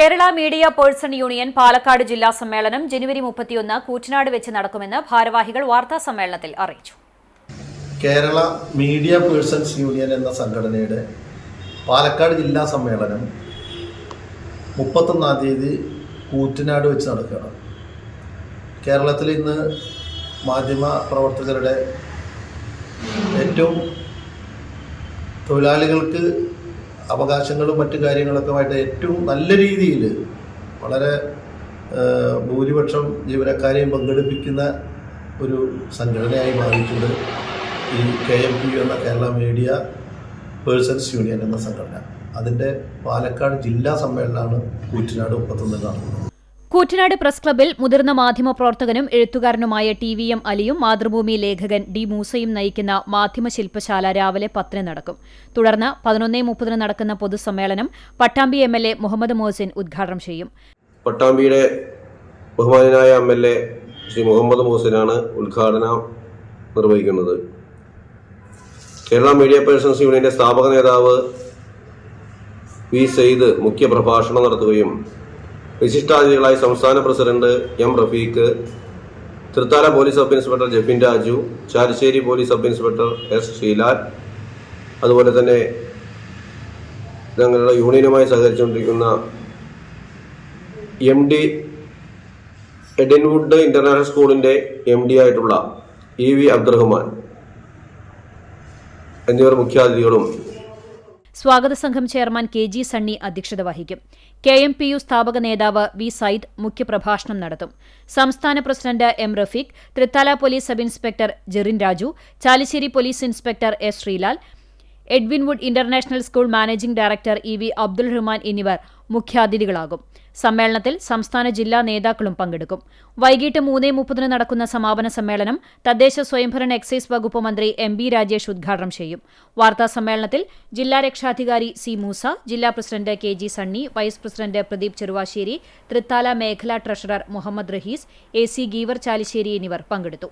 Kerala media person union Palakkad ജില്ലാ സമ്മേളനം ജനുവരി മുപ്പത്തിയൊന്ന് കൂറ്റനാട് വെച്ച് നടക്കുമെന്ന് ഭാരവാഹികൾ വാർത്താ സമ്മേളനത്തിൽ അറിയിച്ചു. കേരള മീഡിയ പേഴ്സൺസ് യൂണിയൻ എന്ന സംഘടനയുടെ പാലക്കാട് ജില്ലാ സമ്മേളനം മുപ്പത്തൊന്നാം തീയതി കൂറ്റനാട് വെച്ച് നടക്കുകയാണ്. കേരളത്തിൽ ഇന്ന് മാധ്യമ പ്രവർത്തകരുടെ ഏറ്റവും തൊഴിലാളികൾക്ക് അവകാശങ്ങളും മറ്റു കാര്യങ്ങളൊക്കെയായിട്ട് ഏറ്റവും നല്ല രീതിയിൽ വളരെ ഭൂരിപക്ഷം ജീവനക്കാരെയും പങ്കെടുപ്പിക്കുന്ന ഒരു സംഘടനയായി മാറിയിട്ടുണ്ട് ഈ കെ എം പി എന്ന കേരള മീഡിയ പേഴ്സൺസ് യൂണിയൻ എന്ന സംഘടന. അതിന്റെ പാലക്കാട് ജില്ലാ സമ്മേളനമാണ് കൂറ്റനാട് മുപ്പത്തൊന്നിൽ നടക്കുന്നത് കൂറ്റനാട് പ്രസ് ക്ലബിൽ മുതിർന്ന മാധ്യമപ്രവർത്തകനും എഴുത്തുകാരനുമായ ടി വി എം അലിയും മാതൃഭൂമി ലേഖകൻ ഡി മൂസയും നയിക്കുന്ന മാധ്യമ ശില്പശാല രാവിലെ പത്തിന് നടക്കും. തുടർന്ന് പതിനൊന്നേ മുപ്പതിന് നടക്കുന്ന പൊതുസമ്മേളനം Pattambi M L A Muhammad Mohsin ഉദ്ഘാടനം ചെയ്യും. പട്ടാമ്പിയുടെ ബഹുമാനായ M L A Shri Muhammad മോഹസിനാണ് ഉദ്ഘാടനം നിർവഹിക്കുന്നത്. കേരള മീഡിയ പേഴ്സൺസ് യൂണിയന്റെ സ്ഥാപക നേതാവ് വി സെയ്ദ് മുഖ്യ പ്രഭാഷണം നടത്തുകയും വിശിഷ്ടാതിഥികളായി സംസ്ഥാന president M Rafeeq Thrithala police sub inspector Jefin Raju Chalissery police sub inspector S Sreelal അതുപോലെ തന്നെ ഞങ്ങളുടെ യൂണിയനുമായി സഹകരിച്ചുകൊണ്ടിരിക്കുന്ന എം ഡി എഡിൻവുഡ് ഇന്റർനാഷണൽ സ്കൂളിന്റെ എം ഡി ആയിട്ടുള്ള ഇ വി അബ്ദുറഹ്മാൻ എന്നിവർ മുഖ്യാതിഥികളും സ്വാഗത സംഘം ചെയർമാൻ കെ ജി സണ്ണി അധ്യക്ഷത വഹിക്കും. കെ എം പി യു സ്ഥാപക നേതാവ് വി സയ്യിദ് മുഖ്യപ്രഭാഷണം നടത്തും. സംസ്ഥാന president M Rafeeq Thrithala police sub inspector Jerin Raju Chalissery police inspector S Sreelal Edwinwood international school managing director E V Abdul Rahman എന്നിവർ മുഖ്യാതിഥികളാകും. സമ്മേളനത്തിൽ സംസ്ഥാന ജില്ലാ നേതാക്കളും പങ്കെടുക്കും. വൈകിട്ട് മൂന്നേ മുപ്പതിന് നടക്കുന്ന സമാപന സമ്മേളനം തദ്ദേശ സ്വയംഭരണ എക്സൈസ് വകുപ്പ് മന്ത്രി എം ബി രാജേഷ് ഉദ്ഘാടനം ചെയ്യും. വാർത്താ സമ്മേളനത്തിൽ ജില്ലാ രക്ഷാധികാരി സി മൂസ ജില്ലാ president K G Sunny vice president Pradeep Cheruvassery Thrithala മേഖലാ treasurer Muhammad Raees A C Geevar Chalissery എന്നിവർ പങ്കെടുത്തു.